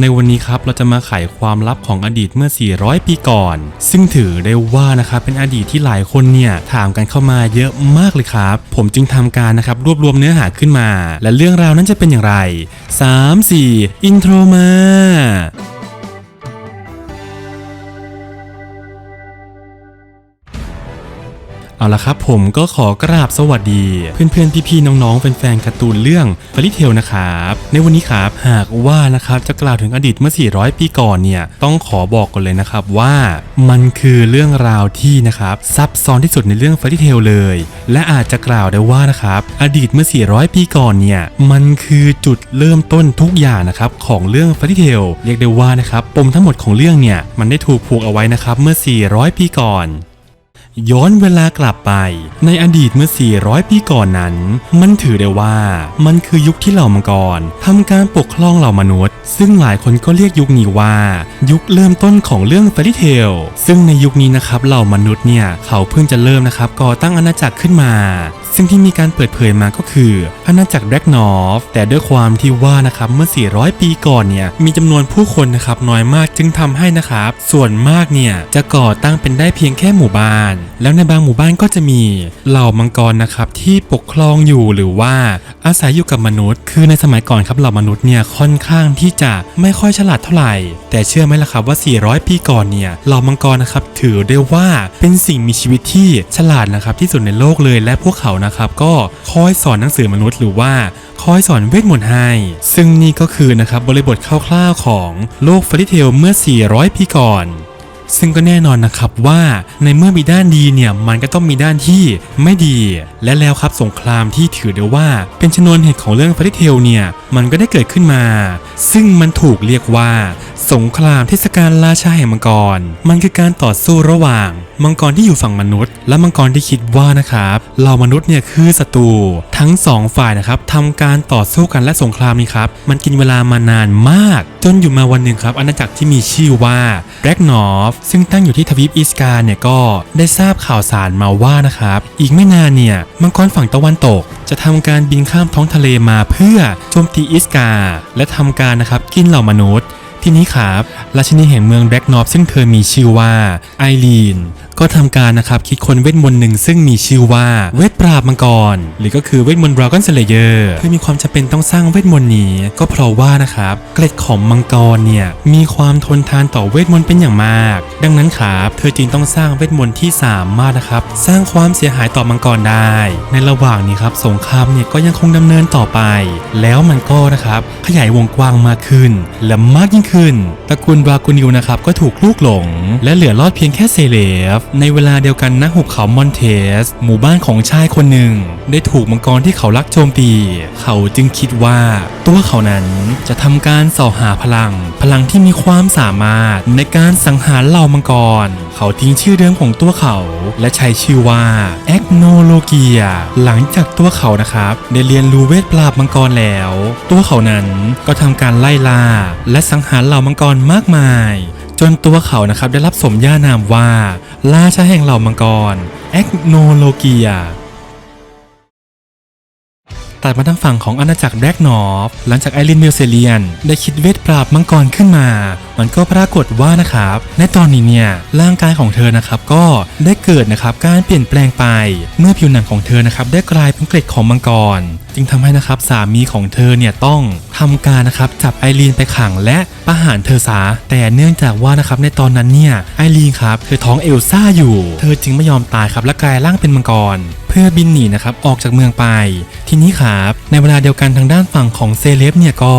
ในวันนี้ครับเราจะมาไขความลับของอดีตเมื่อ 400 ปีก่อน ซึ่งถือได้ว่านะครับเป็นอดีตที่หลายคนเนี่ยถามกันเข้ามาเยอะมากเลยครับ ผมจึงทำการนะครับรวบรวมเนื้อหาขึ้นมา และเรื่องราวนั้นจะเป็นอย่างไร 3 4 อินโทรมา เอาละครับผมก็ขอกราบสวัสดี เพื่อนๆพี่ๆน้องๆแฟนๆการ์ตูนเรื่องฟ a ริเทลนะครับในวันนี้ครับหากว่านะครับจะกล่าวถึงอดีตเมื่อ 400 ปีก่อนเนี่ยต้องขอบอกก่อนเลยนะครับว่ามันคือเรื่องราวที่นะครับซับซ้อนที่สุดในเรื่องฟ a ริเทลเลย และอาจจะกล่าวได้ว่านะครับอดีตเมื่อ 400 ปีก่อนเนี่ยมันคือจุดเริ่มต้นทุกอย่างนะครับของเรื่องฟ a ริเทลเรียกได้ว่านะครับปมทั้งหมดของเรื่องเนี่ยมันได้ถูกผูกเอาไว้นะครับเมื่อ 400 ปีก่อน ย้อนเวลากลับไป ในอดีตเมื่อ 400 ปีก่อนนั้น มันถือได้ว่ามันคือยุคที่เหล่ามังกรทำการปกครองเหล่ามนุษย์ ซึ่งหลายคนก็เรียกยุคนี้ว่า ยุคเริ่มต้นของเรื่องฟ a ริเทลซึ่งในยุคนี้นะครับเหล่ามนุษย์เนี่ยเขาเพิ่งจะเริ่มนะครับก่อตั้งอาณาจักรขึ้นมาซึ่งที่มีการเปิดเผยมาก็คืออาณาจักรแบ็กนอฟแต่ด้วยความที่ว่านะครับเมื่อ 400 ปีก่อนเนี่ยมีจำนวนผู้คนนะครับน้อยมากจึงทำให้นะครับ ส่วนมากเนี่ยจะก่อตั้งเป็นได้เพียงแค่หมู่บ้าน แล้วในบางหมู่บ้านก็จะมีเหล่ามังกรนะครับที่ปกครองอยู่หรือว่าอาศัยอยู่กับมนุษย์ คือในสมัยก่อนครับเหล่ามนุษย์เนี่ยค่อนข้างที่จะไม่ค่อยฉลาดเท่าไหร่ แต่เชื่อไหมล่ะครับว่า 400 ปีก่อนเนี่ยเหล่ามังกรนะครับถือได้ว่าเป็นสิ่งมีชีวิตที่ฉลาดนะครับที่สุดในโลกเลยและพวกเขานะครับก็คอยสอนหนังสือมนุษย์หรือว่าคอยสอนเวทมนต์ให้ ซึ่งนี่ก็คือนะครับบริบทคร่าวๆของโลกฟ a ริเทลเมื่อ 400 ปีก่อนซึ่งก็แน่นอนนะครับว่าในเมื่อมีด้านดีเนี่ยมันก็ต้องมีด้านที่ไม่ดี และแล้วครับสงครามที่ถือได้ว่า เป็นชนวนเหตุของเรื่องฟ a ริเทลเนี่ยมันก็ได้เกิดขึ้นมา ซึ่งมันถูกเรียกว่า สงครามเทศกาลราชาแห่งมังกร มันคือการต่อสู้ระหว่าง มังกรที่อยู่ฝั่งมนุษย์ และมังกรที่คิดว่านะครับเรามนุษย์เนี่ยคือศัตรูทั้งสองฝ่ายนะครับทำการต่อสู้กันและสงครามนี้ครับมันกินเวลามานานมาก จนอยู่มาวันหนึ่งครับอาณาจักรที่มีชื่อว่าแบล็กนอฟซึ่งตั้งอยู่ที่ทวีปอีสกาเนี่ยก็ได้ทราบข่าวสารมาว่านะครับอีกไม่นานเนี่ยมังกรฝั่งตะวันตก จะทำการบินข้ามท้องทะเลมาเพื่อโจมตีอิสกา และทำการนะครับกินเหล่ามนุษย์ ทีนี้ครับราชินีแห่งเมืองแบล็กนอฟซึ่งเธอมีชื่อว่าไอรีน ก็ทำการนะครับคิดคนเวทมนต์หนึ่งซึ่งมีชื่อว่าเวทปราบมังกร หรือก็คือเวทมนต์ดราก้อนสเลเยอร์เพื่อมีความจำเป็นต้องสร้างเวทมนต์นี้ ก็เพราะว่านะครับเกล็ดของมังกรเนี่ยมีความทนทานต่อเวทมนต์เป็นอย่างมาก ดังนั้นครับเธอจึงต้องสร้างเวทมนต์ที่สามารถนะครับสร้างความเสียหายต่อมังกรได้ ในระหว่างนี้ครับสงครามเนี่ยก็ยังคงดำเนินต่อไป แล้วมันก็นะครับขยายวงกว้างมากขึ้น และมากยิ่งขึ้นตระกูลบรากูนิวนะครับก็ถูกลูกหลง และเหลือรอดเพียงแค่เซเลฟในเวลาเดียวกันณหุบเขามอนเทส หมู่บ้านของชายคนหนึ่ง ได้ถูกมังกรที่เขารักโจมตี เขาจึงคิดว่า ตัวเขานั้นจะทำการส่อหาพลัง พลังที่มีความสามารถในการสังหารเหล่ามังกร เขาทิ้งชื่อเดิมของตัวเขา และใช้ชื่อว่าแอกโนโลเกีย หลังจากตัวเขานะครับ ได้เรียนรู้เวทปราบมังกรแล้ว ตัวเขานั้นก็ทำการไล่ล่าและสังหารเหล่ามังกรมากมาย จนตัวเขานะครับได้รับสมญานามว่า ราชาแห่งเหล่ามังกร แอกโนโลเกีย ตัดมาทางฝั่งของอาณาจักรแบล็กนอฟหลังจากไอรินเมลเซเลียน ได้คิดเวทปราบมังกรขึ้นมา มันก็ปรากฏว่านะครับในตอนนี้เนี่ยร่างกายของเธอนะครับก็ได้เกิดนะครับการเปลี่ยนแปลงไป เมื่อผิวหนังของเธอนะครับได้กลายเป็นเกล็ดของมังกร จึงทำให้นะครับสามีของเธอเนี่ยต้องทำการนะครับจับไอรีนไปขังและประหารเธอซะแต่เนื่องจากว่านะครับในตอนนั้นเนี่ยไอรีนครับเธอท้องเอลซ่าอยู่ เธอจึงไม่ยอมตายครับและกลายร่างเป็นมังกร เพื่อบินหนีนะครับออกจากเมืองไปทีนี้ครับในเวลาเดียวกันทางด้านฝั่งของเซเลบเนี่ยก็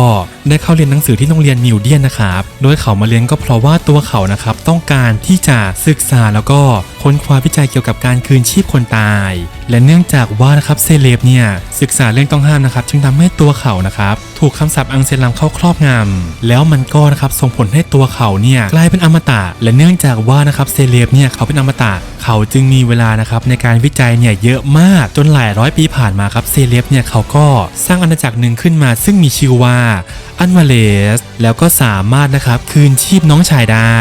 ได้เข้าเรียนหนังสือที่โรงเรียนมิวเดียนนะครับโดยเขามาเรียนก็เพราะว่าตัวเขานะครับต้องการที่จะศึกษาแล้วก็ค้นคว้าวิจัยเกี่ยวกับการคืนชีพคนตาย และเนื่องจากว่านะครับเซเลบเนี่ยศึกษาเรื่องต้องห้ามนะครับจึงทำให้ตัวเขานะครับถูกคำสาปอังเซลัมเข้าครอบงำแล้วมันก็นะครับส่งผลให้ตัวเขาเนี่ยกลายเป็นอมตะ และเนื่องจากว่านะครับเซเลบเนี่ยเขาเป็นอมตะ เขาจึงมีเวลานะครับในการวิจัยเนี่ยเยอะมากจนหลายร้อยปีผ่านมาครับเซเลฟเนี่ยเขาก็สร้างอาณาจักรหนึ่งขึ้นมา ซึ่งมีชื่อว่าอันวาเลสแล้วก็สามารถนะครับคืนชีพน้องชายได้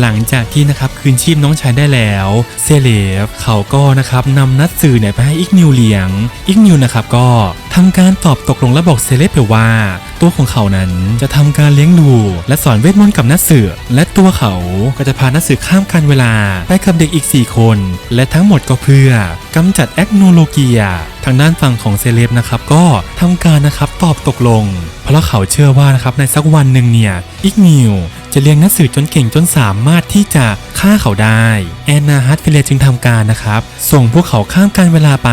หลังจากที่นะครับคืนชีพน้องชายได้แล้วเซเลฟเขาก็นะครับนำนัดสื่อเนี่ยไปให้อิกนิวเลี้ยงอิกนิวนะครับก็ทำการตอบตกลงและบอกเซเลฟไปว่า ตัวของเขานั้นจะทำการเลี้ยงดู และสอนเวทมนต์กับนัดสื่อและตัวเขาก็จะพานัดสื่อข้ามกันเวลาไปกับเด็กอีก 4 คน และทั้งหมดก็เพื่อกำจัดแอคโนโลเกีย ทางด้านฝั่งของเซเลบนะครับก็ทำการนะครับตอบตกลง เพราะเขาเชื่อว่านะครับในสักวันหนึ่งเนี่ยอิกนิวจะเลี้ยงนักสืบจนเก่งจนสามารถที่จะฆ่าเขาได้ แอนนาฮัตฟิเลจึงทำการนะครับ ส่งพวกเขาข้ามการเวลาไป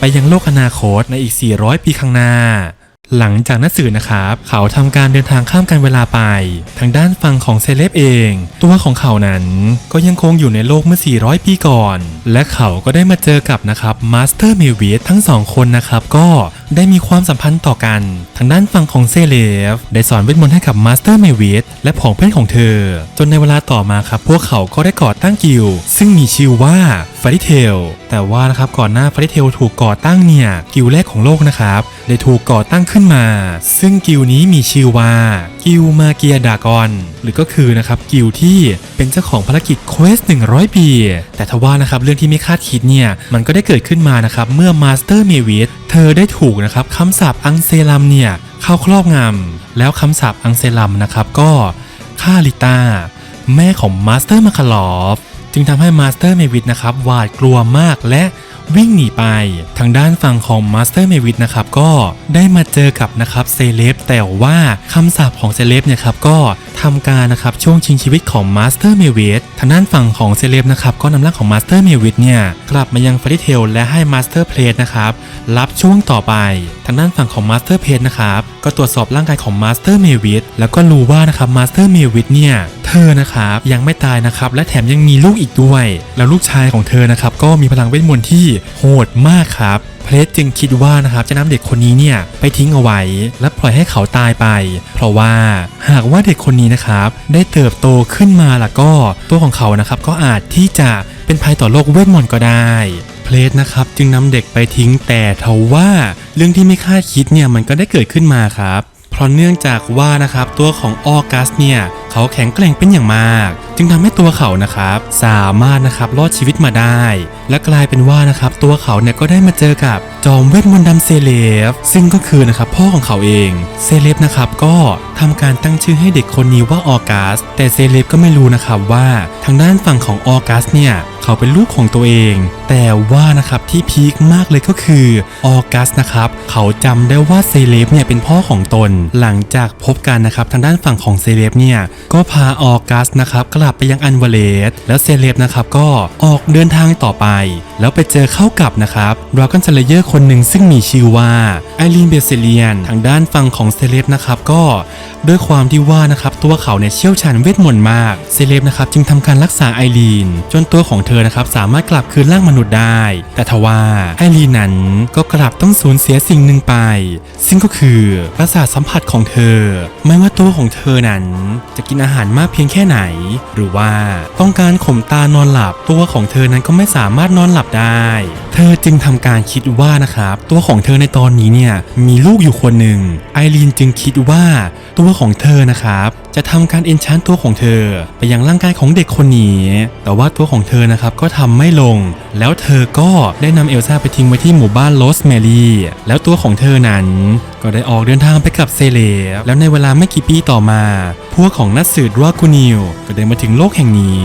ไปยังโลกอนาคตในอีก 400 ปีข้างหน้า หลังจากนักสื่อนะครับ เขาทำการเดินทางข้ามกันเวลาไป ทางด้านฝั่งของเซเลบเอง ตัวของเขานั้นก็ยังคงอยู่ในโลกเมื่อ 400 ปีก่อน และเขาก็ได้มาเจอกับนะครับมาสเตอร์เมวิททั้งสองคนนะครับ ก็ได้มีความสัมพันธ์ต่อกัน ทางด้านฝั่งของเซเลบได้สอนเวทมนต์ให้กับมาสเตอร์เมวิทและผองเพื่อนของเธอ จนในเวลาต่อมาครับ พวกเขาก็ได้ก่อตั้งกิลซึ่งมีชื่อว่าฟาริเทลแต่ว่านะครับก่อนหน้าฟาริเทลถูกก่อตั้งเนี่ยกิลแรกของโลกนะครับได้ถูกก่อตั้งขึ้นมา ซึ่งกิลนี้มีชื่อว่ากิลมาเกียดากอน หรือก็คือนะครับกิลที่เป็นเจ้าของภารกิจเควส100 ปี แต่ทว่านะครับเรื่องที่ไม่คาดคิดเนี่ยมันก็ได้เกิดขึ้นมานะครับเมื่อมาสเตอร์เมวิทเธอได้ถูกนะครับคำสาปอังเซลัมเนี่ยเข้าครอบงำแล้วคำสาปอังเซลัมนะครับก็ฆ่าลิต้าแม่ของมาสเตอร์มาคาลอฟ จึงทำให้มาสเตอร์เมวิดนะครับหวาดกลัวมากและวิ่งหนีไป ทางด้านฝั่งของมาสเตอร์เมวิดนะครับก็ได้มาเจอกับนะครับเซเลบแต่ว่าคำสาปของเซเลบเนี่ยครับก็ ทำการนะครับช่วงชิงชีวิตของมาสเตอร์เมวิททางด้านฝั่งของเซเลบนะครับก็นำร่างของมาสเตอร์เมวิทเนี่ยกลับมายังฟริเทลและให้มาสเตอร์เพลทนะครับรับช่วงต่อไป ทางด้านฝั่งของมาสเตอร์เพลทนะครับก็ตรวจสอบร่างกายของมาสเตอร์เมวิทแล้วก็รู้ว่านะครับมาสเตอร์เมวิทเนี่ยเธอนะครับยังไม่ตายนะครับและแถมยังมีลูกอีกด้วย แล้วลูกชายของเธอนะครับก็มีพลังเวทมนต์ที่โหดมากครับ เพลสจึงคิดว่านะครับจะนำเด็กคนนี้เนี่ยไปทิ้งเอาไว้ และปล่อยให้เขาตายไป เพราะว่าหากว่าเด็กคนนี้นะครับได้เติบโตขึ้นมาแล้วก็ตัวของเขานะครับก็อาจที่จะเป็นภัยต่อโลกเวทมนต์ก็ได้เพลสนะครับจึงนำเด็กไปทิ้งแต่เทว่าเรื่องที่ไม่คาดคิดเนี่ยมันก็ได้เกิดขึ้นมาครับ เพราะเนื่องจากว่านะครับตัวของออกัสเนี่ย เขาแข็งแกร่งเป็นอย่างมาก จึงทำให้ตัวเขานะครับสามารถนะครับรอดชีวิตมาได้ และกลายเป็นว่านะครับตัวเขาเนี่ยก็ได้มาเจอกับจอมเวทมนต์ดำเซเลฟซึ่งก็คือนะครับพ่อของเขาเองเซเลฟนะครับก็ทำการตั้งชื่อให้เด็กคนนี้ว่าออกัสแต่เซเลฟก็ไม่รู้นะครับว่าทางด้านฝั่งของออกัสเนี่ยเขาเป็นลูกของตัวเอง แต่ว่านะครับที่พีคมากเลยก็คือออกัสนะครับเขาจำได้ว่าเซเลฟเนี่ยเป็นพ่อของตน หลังจากพบกันนะครับทางด้านฝั่งของเซเลฟเนี่ยก็พาออกัสนะครับกลับไปยังอันเวเลสแล้วเซเลบนะครับก็ออกเดินทางต่อไป แล้วไปเจอเข้ากับนะครับดราก้อนสเลเยอร์คนหนึ่งซึ่งมีชื่อว่าไอรีนเบเซเลียนทางด้านฝั่งของเซเลฟนะครับก็ด้วยความที่ว่านะครับตัวเขาเนี่ยเชี่ยวชาญเวทมนต์มากเซเลบนะครับจึงทำการรักษาไอรีน จนตัวของเธอนะครับสามารถกลับคืนร่างมนุษย์ได้ แต่ทว่าไอรีนนั้นก็กลับต้องสูญเสียสิ่งหนึ่งไป ซึ่งก็คือประสาทสัมผัสของเธอ ไม่ว่าตัวของเธอนั้น จะกินอาหารมากเพียงแค่ไหน หรือว่าต้องการข่มตานอนหลับตัวของเธอนั้นก็ไม่สามารถนอนหลับได้ เธอจึงทำการคิดว่านะครับ ตัวของเธอในตอนนี้เนี่ยมีลูกอยู่คนหนึ่งไอรีนจึงคิดว่าตัวของเธอนะครับจะทำการเอนชานตัวของเธอ ไปยังร่างกายของเด็กคนนี้ แต่ว่าตัวของเธอนะครับก็ทำไม่ลง แล้วเธอก็ได้นำเอลซ่าไปทิ้งไว้ที่หมู่บ้านโรสแมรี่แล้วตัวของเธอนั้น ก็ได้ออกเดินทางไปกับเซเลบแล้วในเวลาไม่กี่ปีต่อมา พวกของนักสืบรากูนิวก็ได้มาถึงโลกแห่งนี้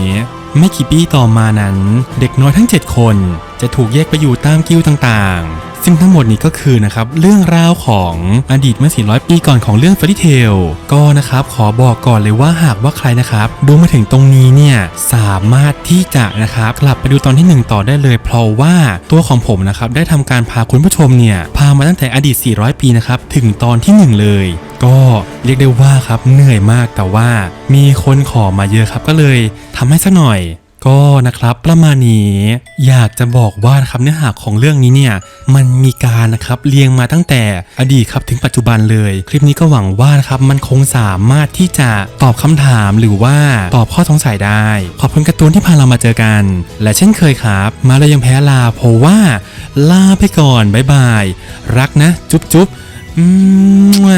ไม่กี่ปีต่อมานั้น เด็กน้อยทั้ง 7 คน จะถูกแยกไปอยู่ตามกิ้วต่างๆ ซึ่งทั้งหมดนี้ก็คือนะครับเรื่องราวของอดีตเมื่อ 400 ปีก่อนของเรื่องเฟ a ริเทลก็นะครับขอบอกก่อนเลยว่าหากว่าใครนะครับดูมาถึงตรงนี้เนี่ยสามารถที่จะนะครับกลับไปดูตอนที่ 1 ต่อได้เลยเพราะว่าตัวของผมนะครับได้ทำการพาคุณผู้ชมเนี่ยพามาตั้งแต่อดีต 400 ปีนะครับถึงตอนที่ 1 เลย ก็เรียกได้ว่าครับเหนื่อยมากแต่ว่ามีคนขอมาเยอะครับก็เลยทำให้สักหน่อย ก็นะครับประมาณนี้อยากจะบอกว่านะครับเนื้อหาของเรื่องนี้เนี่ยมันมีการนะครับเรียงมาตั้งแต่อดีตครับถึงปัจจุบันเลย คลิปนี้ก็หวังว่านะครับมันคงสามารถที่จะตอบคำถามหรือว่าตอบข้อสงสัยได้ ขอบคุณการ์ตูนที่พาเรามาเจอกัน และเช่นเคยครับ มาเลยยังแพ้ลาเพราะว่า ลาไปก่อนบ๊ายบาย รักนะ จุ๊บจุ๊บอืม